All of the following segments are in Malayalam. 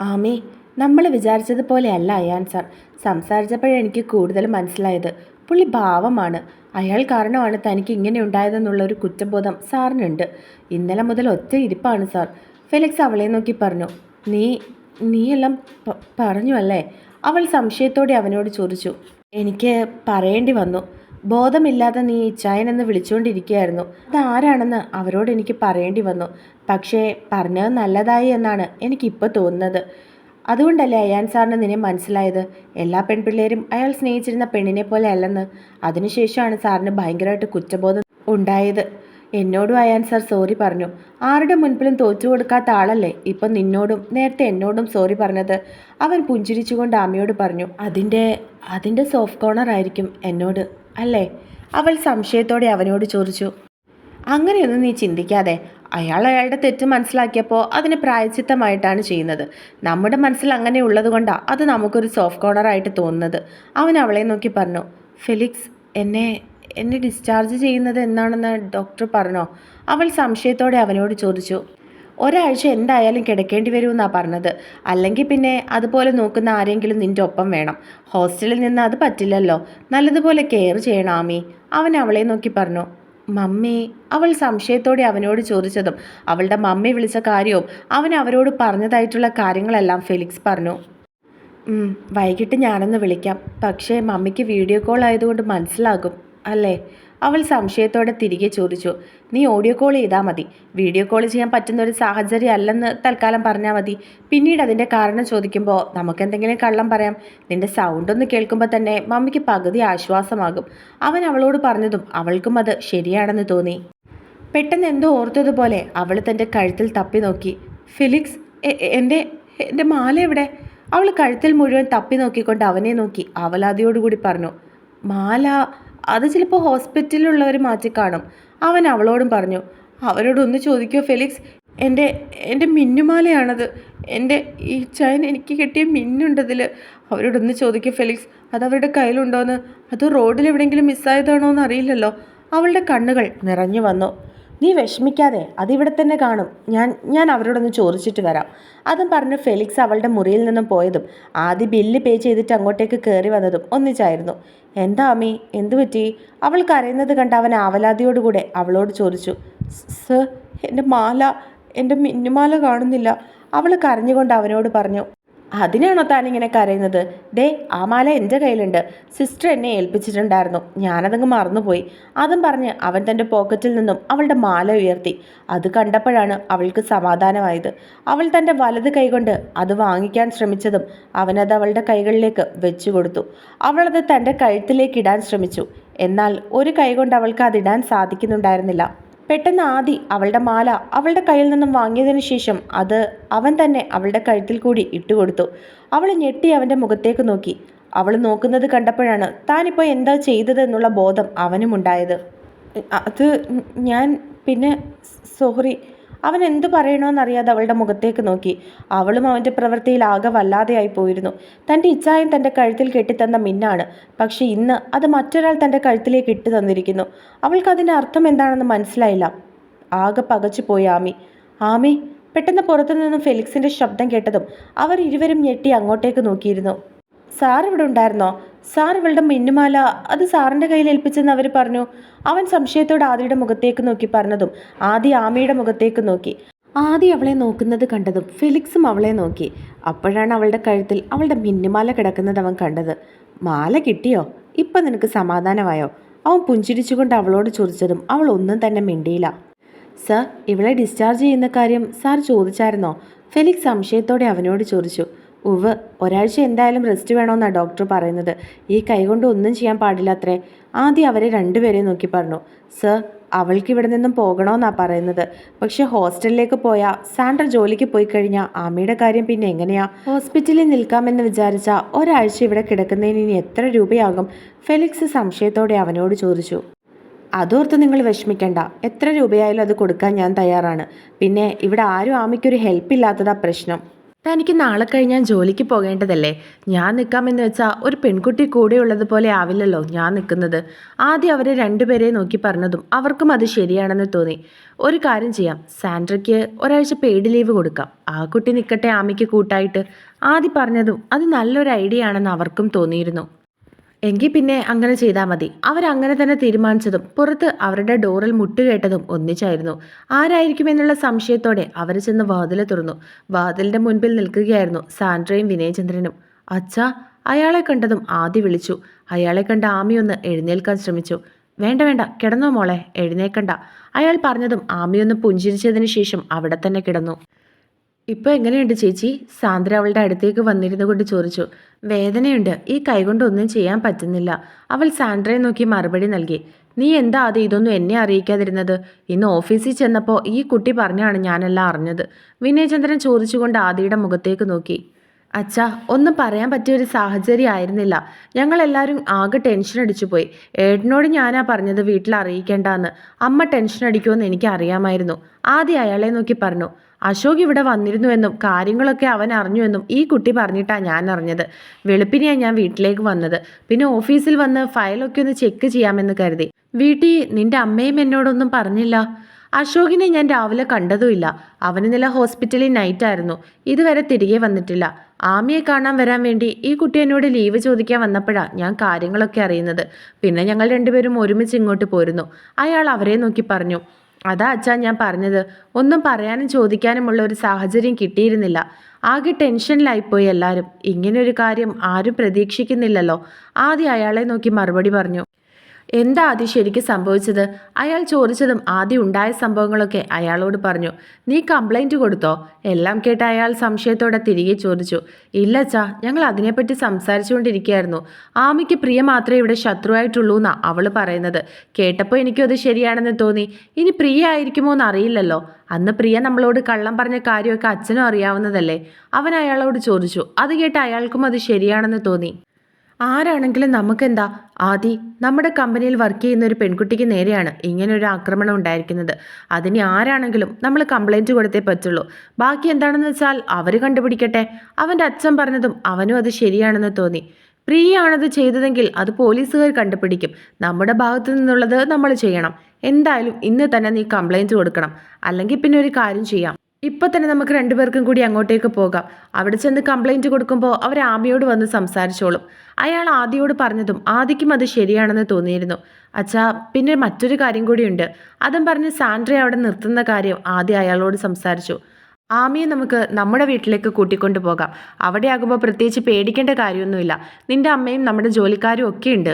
ആമി നമ്മൾ വിചാരിച്ചതുപോലെ അല്ല അയാൻ സാർ. സംസാരിച്ചപ്പോഴെനിക്ക് കൂടുതൽ മനസ്സിലായത്. പുള്ളി ഭാവമാണ്. അയാൾ കാരണമാണ് തനിക്ക് ഇങ്ങനെ ഉണ്ടായതെന്നുള്ള ഒരു കുറ്റബോധം സാറിനുണ്ട്. ഇന്നലെ മുതൽ ഒറ്റ ഇരിപ്പാണ് സാർ. ഫെലിക്സ് അവളെ നോക്കി പറഞ്ഞു. നീ നീയെല്ലാം പറഞ്ഞു അല്ലേ? അവൾ സംശയത്തോടെ അവനോട് ചോദിച്ചു. എനിക്ക് പറയേണ്ടി വന്നു. ബോധമില്ലാതെ നീ ഇച്ചായൻ എന്ന് വിളിച്ചുകൊണ്ടിരിക്കുകയായിരുന്നു അതാരാണെന്ന് അവരോട് എനിക്ക് പറയേണ്ടി വന്നു. പക്ഷേ പറഞ്ഞത് നല്ലതായി എന്നാണ് എനിക്കിപ്പോൾ തോന്നുന്നത്. അതുകൊണ്ടല്ലേ അയാൻ സാറിന് നിന്നെ മനസ്സിലായത്? എല്ലാ പെൺപിള്ളേരും അയാൾ സ്നേഹിച്ചിരുന്ന പെണ്ണിനെ പോലെ അല്ലെന്ന്. അതിനുശേഷമാണ് സാറിന് ഭയങ്കരമായിട്ട് കുറ്റബോധം ഉണ്ടായത്. എന്നോടും അയാൻ സാർ സോറി പറഞ്ഞു. ആരുടെ മുൻപിലും തോറ്റു കൊടുക്കാത്ത ആളല്ലേ ഇപ്പം നിന്നോടും നേരത്തെ എന്നോടും സോറി പറഞ്ഞത്? അവൻ പുഞ്ചിരിച്ചുകൊണ്ട് അമ്മയോട് പറഞ്ഞു അതിന്റെ അതിന്റെ സോഫ്റ്റ് കോർണർ ആയിരിക്കും എന്നോട് അല്ലേ? അവൾ സംശയത്തോടെ അവനോട് ചോദിച്ചു. അങ്ങനെയൊന്നും നീ ചിന്തിക്കാതെ അയാൾ അയാളുടെ തെറ്റ് മനസ്സിലാക്കിയപ്പോൾ അതിന് പ്രായച്ചിത്തമായിട്ടാണ് ചെയ്യുന്നത്. നമ്മുടെ മനസ്സിൽ അങ്ങനെ ഉള്ളതുകൊണ്ടാണ് അത് നമുക്കൊരു സോഫ്റ്റ് കോർണറായിട്ട് തോന്നുന്നത്. അവൻ അവളെ നോക്കി പറഞ്ഞു ഫെലിക്സ് എന്നെ എന്നെ ഡിസ്ചാർജ് ചെയ്യുന്നത് എന്നാണെന്ന് ഡോക്ടർ പറഞ്ഞോ? അവൾ സംശയത്തോടെ അവനോട് ചോദിച്ചു ഒരാഴ്ച എന്തായാലും കിടക്കേണ്ടി വരുമെന്നാണ് പറഞ്ഞത്. അല്ലെങ്കിൽ പിന്നെ അതുപോലെ നോക്കുന്ന ആരെങ്കിലും നിന്റെ ഒപ്പം വേണം. ഹോസ്റ്റലിൽ നിന്ന് അത് പറ്റില്ലല്ലോ. നല്ലതുപോലെ കെയർ ചെയ്യണം ആമി. അവൻ അവളെ നോക്കി പറഞ്ഞു. മമ്മി അവൾ സംശയത്തോടെ അവനോട് ചോദിച്ചതും അവളുടെ മമ്മി വിളിച്ച കാര്യവും അവൻ അവരോട് പറഞ്ഞതായിട്ടുള്ള കാര്യങ്ങളെല്ലാം ഫെലിക്സ് പറഞ്ഞു. വൈകിട്ട് ഞാനൊന്ന് വിളിക്കാം. പക്ഷേ മമ്മിക്ക് വീഡിയോ കോൾ ആയതുകൊണ്ട് മനസ്സിലാകും അല്ലേ? അവൾ സംശയത്തോടെ തിരികെ ചോദിച്ചു നീ ഓഡിയോ കോൾ ചെയ്താൽ മതി. വീഡിയോ കോൾ ചെയ്യാൻ പറ്റുന്ന ഒരു സാഹചര്യം അല്ലെന്ന് തൽക്കാലം പറഞ്ഞാൽ മതി. പിന്നീട് അതിന്റെ കാരണം ചോദിക്കുമ്പോൾ നമുക്കെന്തെങ്കിലും കള്ളം പറയാം. നിന്റെ സൗണ്ട് ഒന്ന് കേൾക്കുമ്പോൾ തന്നെ മമ്മിക്ക് പകുതി ആശ്വാസമാകും. അവൻ അവളോട് പറഞ്ഞതും അവൾക്കും അത് ശരിയാണെന്ന് തോന്നി. പെട്ടെന്ന് എന്തോ ഓർത്തതുപോലെ അവൾ തന്റെ കഴുത്തിൽ തപ്പി നോക്കി. ഫിലിക്സ് എന്റെ എന്റെ മാല എവിടെ? അവൾ കഴുത്തിൽ മുഴുവൻ തപ്പി നോക്കിക്കൊണ്ട് അവനെ നോക്കി. അവലാതിയോടുകൂടി പറഞ്ഞു മാല അത് ചിലപ്പോൾ ഹോസ്പിറ്റലിലുള്ളവർ മാറ്റി കാണും. അവൻ അവളോടും പറഞ്ഞു അവരോടൊന്ന് ചോദിക്കോ ഫെലിക്സ് എന്റെ എന്റെ മിന്നുമാലയാണത്. എന്റെ ഈ ചൈൻ എനിക്ക് കിട്ടിയ മിന്നുണ്ടതിൽ അവരോടൊന്ന് ചോദിക്കോ ഫെലിക്സ് അത് അവരുടെ കയ്യിലുണ്ടോയെന്ന് അത് റോഡിൽ എവിടെയെങ്കിലും മിസ്സായതാണോ എന്ന് അറിയില്ലല്ലോ. അവളുടെ കണ്ണുകൾ നിറഞ്ഞു വന്നു. നീ വിഷമിക്കാതെ അതിവിടെ തന്നെ കാണും. ഞാൻ ഞാൻ അവരോടൊന്ന് ചോദിച്ചിട്ട് വരാം. അതും പറഞ്ഞ് ഫെലിക്സ് അവളുടെ മുറിയിൽ നിന്നും പോയതും ആദ്യ ബില്ല് പേ ചെയ്തിട്ട് അങ്ങോട്ടേക്ക് കയറി വന്നതും ഒന്നിച്ചായിരുന്നു. എന്താ അമ്മി എന്തു പറ്റി? അവൾ കരയുന്നത് കണ്ട് അവൻ ആവലാതിയോടുകൂടെ അവളോട് ചോദിച്ചു. സർ എന്റെ മാല എന്റെ മിന്നുമാല കാണുന്നില്ല. അവൾ കരഞ്ഞുകൊണ്ട് അവനോട് പറഞ്ഞു അതിനാണോ താൻ ഇങ്ങനെ കരയുന്നത്? ദേ ആ മാല എന്റെ കയ്യിലുണ്ട്. സിസ്റ്റർ എന്നെ ഏൽപ്പിച്ചിട്ടുണ്ടായിരുന്നു. ഞാനതങ്ങ് മറന്നുപോയി. അതും പറഞ്ഞ് അവൻ തന്റെ പോക്കറ്റിൽ നിന്നും അവളുടെ മാല ഉയർത്തി. അത് കണ്ടപ്പോഴാണ് അവൾക്ക് സമാധാനമായത്. അവൾ തന്റെ വലത് കൈകൊണ്ട് അത് വാങ്ങിക്കാൻ ശ്രമിച്ചതും അവനത് അവളുടെ കൈകളിലേക്ക് വെച്ചു കൊടുത്തു. അവളത് തന്റെ കഴുത്തിലേക്ക് ഇടാൻ ശ്രമിച്ചു. എന്നാൽ ഒരു കൈകൊണ്ട് അവൾക്ക് അതിടാൻ സാധിക്കുന്നുണ്ടായിരുന്നില്ല. പെട്ടെന്ന് ആദി അവളുടെ മാല അവളുടെ കയ്യിൽ നിന്നും വാങ്ങിയതിനു ശേഷം അത് അവൻ തന്നെ അവളുടെ കഴുത്തിൽ കൂടി ഇട്ടുകൊടുത്തു. അവൾ ഞെട്ടി അവന്റെ മുഖത്തേക്ക് നോക്കി. അവൾ നോക്കുന്നത് കണ്ടപ്പോഴാണ് താനിപ്പോൾ എന്താ ചെയ്തത് എന്നുള്ള ബോധം അവനുമുണ്ടായത്. അത് ഞാൻ പിന്നെ സോറി അവൻ എന്തു പറയണമെന്നറിയാതെ അവളുടെ മുഖത്തേക്ക് നോക്കി. അവളും അവന്റെ പ്രവൃത്തിയിൽ ആകെ വല്ലാതെയായി പോയിരുന്നു. തന്റെ ഇച്ഛായം തന്റെ കഴുത്തിൽ കെട്ടിത്തന്ന മിന്നാണ്. പക്ഷേ ഇന്ന് അത് മറ്റൊരാൾ തന്റെ കഴുത്തിലേക്ക് ഇട്ട് തന്നിരിക്കുന്നു. അവൾക്ക് അതിന്റെ അർത്ഥം എന്താണെന്ന് മനസ്സിലായില്ല. ആകെ പകച്ചു പോയി ആമി. ആമി പെട്ടെന്ന് പുറത്തു നിന്നും ഫെലിക്സിന്റെ ശബ്ദം കേട്ടതും അവർ ഇരുവരും ഞെട്ടി അങ്ങോട്ടേക്ക് നോക്കിയിരുന്നു. സാർ ഇവിടെ ഉണ്ടായിരുന്നോ? സാർ ഇവളുടെ മിന്നുമാല അത് സാറിന്റെ കയ്യിൽ ഏൽപ്പിച്ചെന്ന് അവർ പറഞ്ഞു. അവൻ സംശയത്തോടെ ആദിയുടെ മുഖത്തേക്ക് നോക്കി പറഞ്ഞതും ആദി ആമിയുടെ മുഖത്തേക്ക് നോക്കി. ആദി അവളെ നോക്കുന്നത് കണ്ടതും ഫെലിക്സും അവളെ നോക്കി. അപ്പോഴാണ് അവളുടെ കഴുത്തിൽ അവളുടെ മിന്നുമാല കിടക്കുന്നത് അവൻ കണ്ടത്. മാല കിട്ടിയോ? ഇപ്പം നിനക്ക് സമാധാനമായോ? അവൻ പുഞ്ചിരിച്ചുകൊണ്ട് അവളോട് ചോദിച്ചതും അവൾ ഒന്നും തന്നെ മിണ്ടിയില്ല. സർ ഇവളെ ഡിസ്ചാർജ് ചെയ്യുന്ന കാര്യം സാർ ചോദിച്ചായിരുന്നോ? ഫെലിക്സ് സംശയത്തോടെ അവനോട് ചോദിച്ചു. ഉവ് ഒരാഴ്ച എന്തായാലും റെസ്റ്റ് വേണമെന്നാണ് ഡോക്ടർ പറയുന്നത്. ഈ കൈകൊണ്ട് ഒന്നും ചെയ്യാൻ പാടില്ല അത്രേ ആദ്യം അവരെ രണ്ടുപേരെ നോക്കി പറഞ്ഞു. സർ അവൾക്ക് ഇവിടെ നിന്നും പോകണമെന്നാണ് പറയുന്നത്. പക്ഷെ ഹോസ്റ്റലിലേക്ക് പോയാൽ സാൻഡ്ര ജോലിക്ക് പോയി കഴിഞ്ഞാൽ ആമയുടെ കാര്യം പിന്നെ എങ്ങനെയാ? ഹോസ്പിറ്റലിൽ നിൽക്കാമെന്ന് വിചാരിച്ച ഒരാഴ്ച ഇവിടെ കിടക്കുന്നതിന് ഇനി എത്ര രൂപയാകും? ഫെലിക്സ് സംശയത്തോടെ അവനോട് ചോദിച്ചു. അതോർത്ത് നിങ്ങൾ വിഷമിക്കണ്ട. എത്ര രൂപയായാലും അത് കൊടുക്കാൻ ഞാൻ തയ്യാറാണ്. പിന്നെ ഇവിടെ ആരും ആമയ്ക്കൊരു ഹെൽപ്പ് ഇല്ലാത്തതാ പ്രശ്നം. തനിക്ക് നാളെ കഴിഞ്ഞാൽ ജോലിക്ക് പോകേണ്ടതല്ലേ? ഞാൻ നിൽക്കാമെന്ന് വെച്ചാൽ ഒരു പെൺകുട്ടി കൂടെ കൂടെയുള്ളതുപോലെ ആവില്ലല്ലോ ഞാൻ നിൽക്കുന്നത്. ആദ്യം അവരെ രണ്ടുപേരെ നോക്കി പറഞ്ഞതും അവർക്കും അത് ശരിയാണെന്ന് തോന്നി. ഒരു കാര്യം ചെയ്യാം. സാൻഡ്രയ്ക്ക് ഒരാഴ്ച പെയ്ഡ് ലീവ് കൊടുക്കാം. ആ കുട്ടി നിൽക്കട്ടെ ആമയ്ക്ക് കൂട്ടായിട്ട്. ആദ്യം പറഞ്ഞതും അത് നല്ലൊരു ഐഡിയ ആണെന്ന് അവർക്കും തോന്നിയിരുന്നു. എങ്കിൽ പിന്നെ അങ്ങനെ ചെയ്താൽ മതി. അവരങ്ങനെ തന്നെ തീരുമാനിച്ചതും പുറത്ത് അവരുടെ ഡോറിൽ മുട്ടുകേട്ടതും ഒന്നിച്ചായിരുന്നു. ആരായിരിക്കുമെന്നുള്ള സംശയത്തോടെ അവർ ചെന്ന് വാതിൽ തുറന്നു. വാതിലിന്റെ മുൻപിൽ നിൽക്കുകയായിരുന്നു സാൻഡ്രയും വിനയചന്ദ്രനും. അച്ഛാ അയാളെ കണ്ടതും ആദ്യ വിളിച്ചു. അയാളെ കണ്ട ആമിയൊന്ന് എഴുന്നേൽക്കാൻ ശ്രമിച്ചു. വേണ്ട വേണ്ട കിടന്നോ മോളെ എഴുന്നേക്കണ്ട അയാൾ പറഞ്ഞതും ആമിയൊന്ന് പുഞ്ചിരിച്ചതിന് ശേഷം അവിടെ തന്നെ കിടന്നു. ഇപ്പോൾ എങ്ങനെയുണ്ട് ചേച്ചി? സാന്ദ്ര അവളുടെ അടുത്തേക്ക് വന്നിരുന്നു കൊണ്ട് ചോദിച്ചു. വേദനയുണ്ട്. ഈ കൈകൊണ്ട് ഒന്നും ചെയ്യാൻ പറ്റുന്നില്ല. അവൾ സാന്ദ്രയെ നോക്കി മറുപടി നൽകി. നീ എന്താ അത് ഇതൊന്നും എന്നെ അറിയിക്കാതിരുന്നത്? ഇന്ന് ഓഫീസിൽ ചെന്നപ്പോൾ ഈ കുട്ടി പറഞ്ഞാണ് ഞാനെല്ലാം അറിഞ്ഞത്. വിനയചന്ദ്രൻ ചോദിച്ചുകൊണ്ട് ആദിയുടെ മുഖത്തേക്ക് നോക്കി. അച്ഛാ ഒന്നും പറയാൻ പറ്റിയ ഒരു സാഹചര്യം ആയിരുന്നില്ല. ഞങ്ങളെല്ലാവരും ആകെ ടെൻഷൻ അടിച്ചു പോയി. ഏട്ടനോട് ഞാനാ പറഞ്ഞത് വീട്ടിൽ അറിയിക്കേണ്ടെന്ന്. അമ്മ ടെൻഷൻ അടിക്കുമെന്ന് എനിക്ക് അറിയാമായിരുന്നു ആദ്യം അയാളെ നോക്കി പറഞ്ഞു. അശോക് ഇവിടെ വന്നിരുന്നുവെന്നും കാര്യങ്ങളൊക്കെ അവൻ അറിഞ്ഞുവെന്നും ഈ കുട്ടി പറഞ്ഞിട്ടാണ് ഞാൻ അറിഞ്ഞത്. വെളുപ്പിനെയാണ് ഞാൻ വീട്ടിലേക്ക് വന്നത്. പിന്നെ ഓഫീസിൽ വന്ന് ഫയലൊക്കെ ഒന്ന് ചെക്ക് ചെയ്യാമെന്ന് കരുതി. വീട്ടിൽ നിന്റെ അമ്മയും എന്നോടൊന്നും പറഞ്ഞില്ല. അശോകിനെ ഞാൻ രാവിലെ കണ്ടതുമില്ല. അവന് നില ഹോസ്പിറ്റലിൽ നൈറ്റ് ആയിരുന്നു. ഇതുവരെ തിരികെ വന്നിട്ടില്ല. ആമിയെ കാണാൻ വരാൻ വേണ്ടി ഈ കുട്ടി എന്നോട് ലീവ് ചോദിക്കാൻ വന്നപ്പോഴാണ് ഞാൻ കാര്യങ്ങളൊക്കെ അറിയുന്നത്. പിന്നെ ഞങ്ങൾ രണ്ടുപേരും ഒരുമിച്ച് ഇങ്ങോട്ട് പോരുന്നു. അയാൾ അവരെ നോക്കി പറഞ്ഞു. അതാ അച്ഛാ ഞാൻ പറഞ്ഞത്. ഒന്നും പറയാനും ചോദിക്കാനുമുള്ള ഒരു സാഹചര്യം കിട്ടിയിരുന്നില്ല. ആകെ ടെൻഷനിലായിപ്പോയി എല്ലാവരും ഒരു കാര്യം ആരും പ്രതീക്ഷിക്കുന്നില്ലല്ലോ. ആദ്യം അയാളെ നോക്കി മറുപടി പറഞ്ഞു. എന്താ ആദ്യം ശരിക്ക് സംഭവിച്ചത്? അയാൾ ചോദിച്ചതും ആദ്യം ഉണ്ടായ സംഭവങ്ങളൊക്കെ അയാളോട് പറഞ്ഞു. നീ കംപ്ലൈന്റ് കൊടുത്തോ? എല്ലാം കേട്ട് അയാൾ സംശയത്തോടെ തിരികെ ചോദിച്ചു. ഇല്ല അച്ഛാ ഞങ്ങൾ അതിനെപ്പറ്റി സംസാരിച്ചുകൊണ്ടിരിക്കുകയായിരുന്നു. ആമിക്ക് പ്രിയ മാത്രമേ ഇവിടെ ശത്രുവായിട്ടുള്ളൂ എന്നാ അവൾ പറയുന്നത്. കേട്ടപ്പോൾ എനിക്കും അത് ശരിയാണെന്ന് തോന്നി. ഇനി പ്രിയ ആയിരിക്കുമോ എന്ന് അറിയില്ലല്ലോ അന്ന് പ്രിയ നമ്മളോട് കള്ളം പറഞ്ഞ കാര്യമൊക്കെ അച്ഛനും അറിയാവുന്നതല്ലേ? അവൻ അയാളോട് ചോദിച്ചു. അത് കേട്ട് അയാൾക്കും അത് ശരിയാണെന്ന് തോന്നി. ആരാണെങ്കിലും നമുക്കെന്താ? ആദി നമ്മുടെ കമ്പനിയിൽ വർക്ക് ചെയ്യുന്ന ഒരു പെൺകുട്ടിക്ക് നേരെയാണ് ഇങ്ങനെ ഒരു ആക്രമണം ഉണ്ടായിരിക്കുന്നത്. അതിന് ആരാണെങ്കിലും നമ്മൾ കംപ്ലൈന്റ് കൊടുത്തേ പറ്റുള്ളൂ. ബാക്കി എന്താണെന്ന് വെച്ചാൽ അവർ കണ്ടുപിടിക്കട്ടെ. അവന്റെ അച്ഛൻ പറഞ്ഞതും അവനും അത് ശരിയാണെന്ന് തോന്നി. പ്രിയയാണത് ചെയ്തതെങ്കിൽ അത് പോലീസുകാർ കണ്ടുപിടിക്കും. നമ്മുടെ ഭാഗത്തു നിന്നുള്ളത് നമ്മൾ ചെയ്യണം. എന്തായാലും ഇന്ന് തന്നെ നീ കംപ്ലൈന്റ് കൊടുക്കണം. അല്ലെങ്കിൽ പിന്നെ ഒരു കാര്യം ചെയ്യാം. ഇപ്പൊ തന്നെ നമുക്ക് രണ്ടുപേർക്കും കൂടി അങ്ങോട്ടേക്ക് പോകാം. അവിടെ ചെന്ന് കംപ്ലൈന്റ് കൊടുക്കുമ്പോൾ അവർ ആമിയോട് വന്ന് സംസാരിച്ചോളും. അയാൾ ആദിയോട് പറഞ്ഞതും ആദിക്കും അത് ശരിയാണെന്ന് തോന്നിയിരുന്നു. അച്ഛാ പിന്നെ മറ്റൊരു കാര്യം കൂടിയുണ്ട് അതും പറഞ്ഞ് സാൻഡ്രയെ അവിടെ നിർത്തുന്ന കാര്യം ആദ്യം അയാളോട് സംസാരിച്ചു. ആമിയെ നമുക്ക് നമ്മുടെ വീട്ടിലേക്ക് കൂട്ടിക്കൊണ്ടു പോകാം. അവിടെയാകുമ്പോൾ പ്രത്യേകിച്ച് പേടിക്കേണ്ട കാര്യമൊന്നുമില്ല. നിന്റെ അമ്മയും നമ്മുടെ ജോലിക്കാരും ഒക്കെ ഉണ്ട്.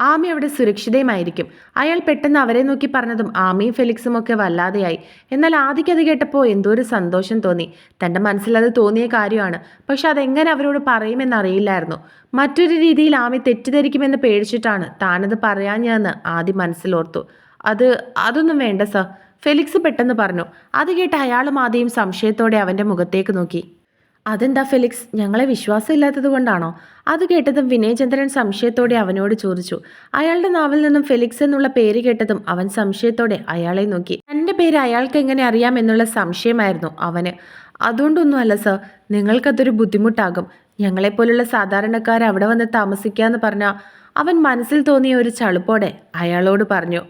ആമി അവിടെ സുരക്ഷിതയുമായിരിക്കും. അയാൾ പെട്ടെന്ന് അവരെ നോക്കി പറഞ്ഞതും ആമിയും ഫെലിക്സും ഒക്കെ വല്ലാതെയായി. എന്നാൽ ആദിക്ക് അത് കേട്ടപ്പോൾ എന്തോ ഒരു സന്തോഷം തോന്നി. തന്റെ മനസ്സിൽ അത് തോന്നിയ കാര്യമാണ്. പക്ഷെ അതെങ്ങനെ അവരോട് പറയുമെന്നറിയില്ലായിരുന്നു. മറ്റൊരു രീതിയിൽ ആമി തെറ്റിദ്ധരിക്കുമെന്ന് പേടിച്ചിട്ടാണ് താനത് പറയാഞ്ഞെന്ന് ആദ്യം മനസ്സിലോർത്തു. അത് അതൊന്നും വേണ്ട സർ. ഫെലിക്സ് പെട്ടെന്ന് പറഞ്ഞു. അത് കേട്ട് അയാളും ആദ്യം സംശയത്തോടെ അവന്റെ മുഖത്തേക്ക് നോക്കി. അതെന്താ ഫെലിക്സ്? ഞങ്ങളെ വിശ്വാസമില്ലാത്തത് കൊണ്ടാണോ? അത് കേട്ടതും വിനയചന്ദ്രൻ സംശയത്തോടെ അവനോട് ചോദിച്ചു. അയാളുടെ നാവിൽ നിന്നും ഫെലിക്സ് എന്നുള്ള പേര് കേട്ടതും അവൻ സംശയത്തോടെ അയാളെ നോക്കി. തന്റെ പേര് അയാൾക്ക് എങ്ങനെ അറിയാം എന്നുള്ള സംശയമായിരുന്നു അവന്. അതുകൊണ്ടൊന്നുമല്ല സർ. നിങ്ങൾക്കതൊരു ബുദ്ധിമുട്ടാകും. ഞങ്ങളെപ്പോലുള്ള സാധാരണക്കാർ അവിടെ വന്ന് താമസിക്കുക എന്ന് അവൻ മനസ്സിൽ തോന്നിയ ഒരു ചളുപ്പോടെ അയാളോട് പറഞ്ഞു.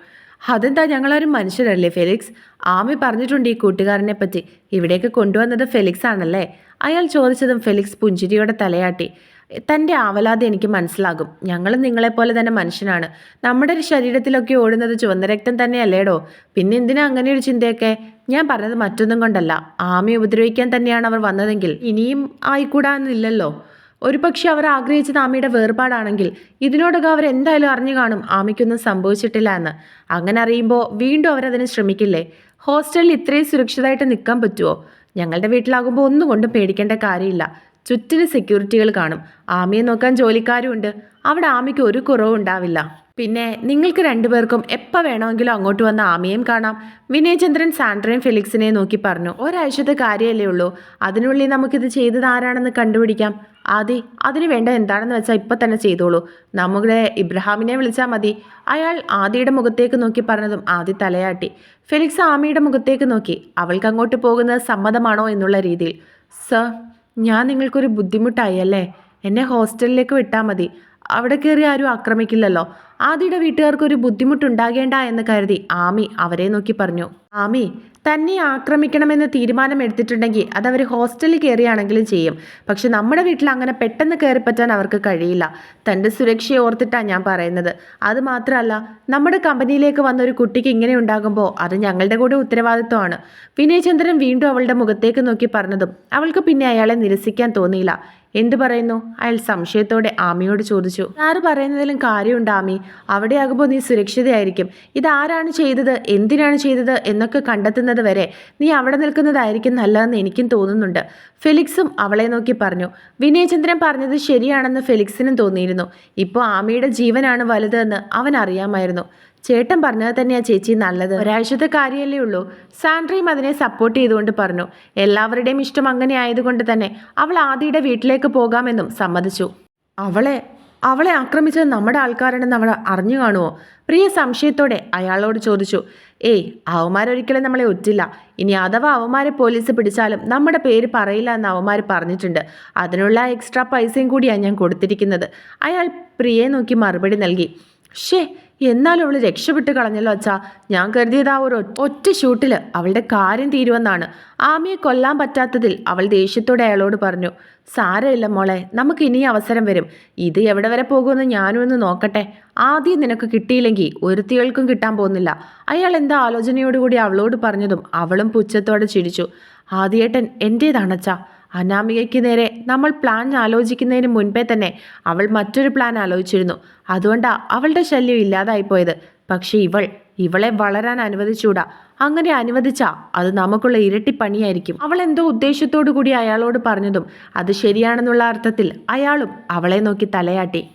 അതെന്താ ഞങ്ങളാരും മനുഷ്യരല്ലേ ഫെലിക്സ്? ആമി പറഞ്ഞിട്ടുണ്ട് ഈ കൂട്ടുകാരനെ പറ്റി. ഇവിടേക്ക് കൊണ്ടുവന്നത് ഫെലിക്സ് ആണല്ലേ? അയാൾ ചോദിച്ചതും ഫെലിക്സ് പുഞ്ചിരിയോടെ തലയാട്ടി. തന്റെ ആവലാതി എനിക്ക് മനസ്സിലാകും. ഞങ്ങളും നിങ്ങളെപ്പോലെ തന്നെ മനുഷ്യനാണ്. നമ്മുടെ ഒരു ശരീരത്തിലൊക്കെ ഓടുന്നത് ചുവന്ന രക്തം തന്നെയല്ലേടോ? പിന്നെ എന്തിനാ അങ്ങനെ ഒരു ചിന്തയൊക്കെ? ഞാൻ പറഞ്ഞത് മറ്റൊന്നും കൊണ്ടല്ല. ആമി ഉപദ്രവിക്കാൻ തന്നെയാണ് അവർ വന്നതെങ്കിൽ ഇനിയും ആയിക്കൂടാന്നില്ലല്ലോ. ഒരുപക്ഷെ അവർ ആഗ്രഹിച്ചത് ആമിയുടെ വേർപാടാണെങ്കിൽ ഇതിനോടൊക്കെ അവർ എന്തായാലും അറിഞ്ഞു കാണും. ആമിക്കൊന്നും സംഭവിച്ചിട്ടില്ല എന്ന്. അങ്ങനെ അറിയുമ്പോൾ വീണ്ടും അവരതിന് ശ്രമിക്കില്ലേ? ഹോസ്റ്റലിൽ ഇത്രയും സുരക്ഷിതമായിട്ട് നിൽക്കാൻ പറ്റുമോ ഞങ്ങളുടെ വീട്ടിലാകുമ്പോൾ ഒന്നും കൊണ്ടും പേടിക്കേണ്ട കാര്യമില്ല. ചുറ്റിന് സെക്യൂരിറ്റികൾ കാണും. ആമിയെ നോക്കാൻ ജോലിക്കാരും ഉണ്ട്. അവിടെ ആമിക്ക് ഒരു കുറവും ഉണ്ടാവില്ല. പിന്നെ നിങ്ങൾക്ക് രണ്ടുപേർക്കും എപ്പോൾ വേണമെങ്കിലും അങ്ങോട്ട് വന്ന ആമിയെയും കാണാം. വിനയചന്ദ്രൻ സാൻഡ്രയും ഫെലിക്സിനെയും നോക്കി പറഞ്ഞു ഒരാഴ്ചത്തെ കാര്യമല്ലേ ഉള്ളൂ. അതിനുള്ളിൽ നമുക്കിത് ചെയ്തത് ആരാണെന്ന് കണ്ടുപിടിക്കാം. ആദി അതിന് വേണ്ട എന്താണെന്ന് വെച്ചാൽ ഇപ്പം തന്നെ ചെയ്തോളൂ. നമ്മുടെ ഇബ്രഹാമിനെ വിളിച്ചാൽ മതി. അയാൾ ആദിയുടെ മുഖത്തേക്ക് നോക്കി പറഞ്ഞതും ആദി തലയാട്ടി. ഫെലിക്സ് ആമിയുടെ മുഖത്തേക്ക് നോക്കി. അവൾക്ക് അങ്ങോട്ട് പോകുന്നത് സമ്മതമാണോ എന്നുള്ള രീതിയിൽ. സർ ഞാൻ നിങ്ങൾക്കൊരു ബുദ്ധിമുട്ടായി അല്ലേ? എന്നെ ഹോസ്റ്റലിലേക്ക് വിട്ടാൽ മതി. അവിടെ കയറി ആരും ആക്രമിക്കില്ലല്ലോ. ആദിയുടെ വീട്ടുകാർക്ക് ഒരു ബുദ്ധിമുട്ടുണ്ടാകേണ്ട എന്ന് കരുതി ആമി അവരെ നോക്കി പറഞ്ഞു. ആമി തന്നെ ആക്രമിക്കണമെന്ന് തീരുമാനം എടുത്തിട്ടുണ്ടെങ്കിൽ അത് അവർ ഹോസ്റ്റലിൽ കയറിയാണെങ്കിലും ചെയ്യും. പക്ഷെ നമ്മുടെ വീട്ടിൽ അങ്ങനെ പെട്ടെന്ന് കയറിപ്പറ്റാൻ അവർക്ക് കഴിയില്ല. തന്റെ സുരക്ഷയെ ഓർത്തിട്ടാണ് ഞാൻ പറയുന്നത്. അത് മാത്രമല്ല നമ്മുടെ കമ്പനിയിലേക്ക് വന്ന ഒരു കുട്ടിക്ക് ഇങ്ങനെ ഉണ്ടാകുമ്പോൾ അത് ഞങ്ങളുടെ കൂടെ ഉത്തരവാദിത്വമാണ്. വിനയചന്ദ്രൻ വീണ്ടും അവളുടെ മുഖത്തേക്ക് നോക്കി പറഞ്ഞതും അവൾക്ക് പിന്നെ അയാളെ നിരസിക്കാൻ തോന്നിയില്ല. എന്തു പറയുന്നു? അയാൾ സംശയത്തോടെ ആമിയോട് ചോദിച്ചു. ആറ് പറയുന്നതിലും കാര്യമുണ്ട് ആമി. അവിടെയാകുമ്പോൾ നീ സുരക്ഷിതയായിരിക്കും. ഇതാരാണ് ചെയ്തത്? എന്തിനാണ് ചെയ്തത്? എന്നൊക്കെ കണ്ടെത്തുന്നത് വരെ നീ അവിടെ നിൽക്കുന്നതായിരിക്കും നല്ലതെന്ന് എനിക്കും തോന്നുന്നുണ്ട്. ഫെലിക്സും അവളെ നോക്കി പറഞ്ഞു. വിനയചന്ദ്രൻ പറഞ്ഞത് ശരിയാണെന്ന് ഫെലിക്സിനും തോന്നിയിരുന്നു. ഇപ്പോൾ ആമിയുടെ ജീവനാണ് വലുതെന്ന് അവൻ അറിയാമായിരുന്നു. ചേട്ടൻ പറഞ്ഞത് തന്നെയാ ചേച്ചി നല്ലത്. ഒരാഴ്ചത്തെ കാര്യമല്ലേ ഉള്ളൂ. സാൻഡ്രയും അതിനെ സപ്പോർട്ട് ചെയ്തുകൊണ്ട് പറഞ്ഞു. എല്ലാവരുടെയും ഇഷ്ടം അങ്ങനെ ആയതുകൊണ്ട് തന്നെ അവൾ ആദിയുടെ വീട്ടിലേക്ക് പോകാമെന്നും സമ്മതിച്ചു. അവളെ അവളെ ആക്രമിച്ചത് നമ്മുടെ ആൾക്കാരാണെന്ന് അവൾ അറിഞ്ഞു കാണുമോ പ്രിയ സംശയത്തോടെ അയാളോട് ചോദിച്ചു. ഏയ് അവന്മാരൊരിക്കലും നമ്മളെ ഒറ്റില്ല. ഇനി അഥവാ അവന്മാരെ പോലീസ് പിടിച്ചാലും നമ്മുടെ പേര് പറയില്ല എന്ന് അവന്മാർ പറഞ്ഞിട്ടുണ്ട്. അതിനുള്ള എക്സ്ട്രാ പൈസയും കൂടിയാണ് ഞാൻ കൊടുത്തിരിക്കുന്നത്. അയാൾ പ്രിയയെ നോക്കി മറുപടി നൽകി. ഷേ എന്നാലും അവൾ രക്ഷപ്പെട്ട് കളഞ്ഞല്ലോ അച്ഛാ. ഞാൻ കരുതിയത് ആ ഒരു ഒറ്റ ഷൂട്ടിൽ അവളുടെ കാര്യം തീരുവെന്നാണ്. ആമിയെ കൊല്ലാൻ പറ്റാത്തതിൽ അവൾ ദേഷ്യത്തോടെ അയാളോട് പറഞ്ഞു സാരമില്ല മോളെ നമുക്ക് ഇനി അവസരം വരും. ഇത് എവിടെ വരെ പോകുമെന്ന് ഞാനും ഒന്ന് നോക്കട്ടെ. ആദ്യം നിനക്ക് കിട്ടിയില്ലെങ്കിൽ ഒരുത്തികൾക്കും കിട്ടാൻ പോകുന്നില്ല. അയാൾ എന്താ ആലോചനയോടുകൂടി അവളോട് പറഞ്ഞതും അവളും പുച്ഛത്തോടെ ചിരിച്ചു. ആദ്യേട്ടൻ എന്റേതാണച്ചാ അനാമികയ്ക്ക് നേരെ നമ്മൾ പ്ലാൻ ആലോചിക്കുന്നതിന് മുൻപേ തന്നെ അവൾ മറ്റൊരു പ്ലാൻ ആലോചിച്ചിരുന്നു. അതുകൊണ്ടാ അവളുടെ ശല്യം ഇല്ലാതായിപ്പോയത് പക്ഷേ ഇവൾ ഇവളെ വളരാൻ അനുവദിച്ചൂടാ അങ്ങനെ അനുവദിച്ചാ അത് നമുക്കുള്ള ഇരട്ടി പണിയായിരിക്കും. അവൾ എന്തോ ഉദ്ദേശത്തോടു കൂടി അയാളോട് പറഞ്ഞതും അത് ശരിയാണെന്നുള്ള അർത്ഥത്തിൽ അയാളും അവളെ നോക്കി തലയാട്ടി.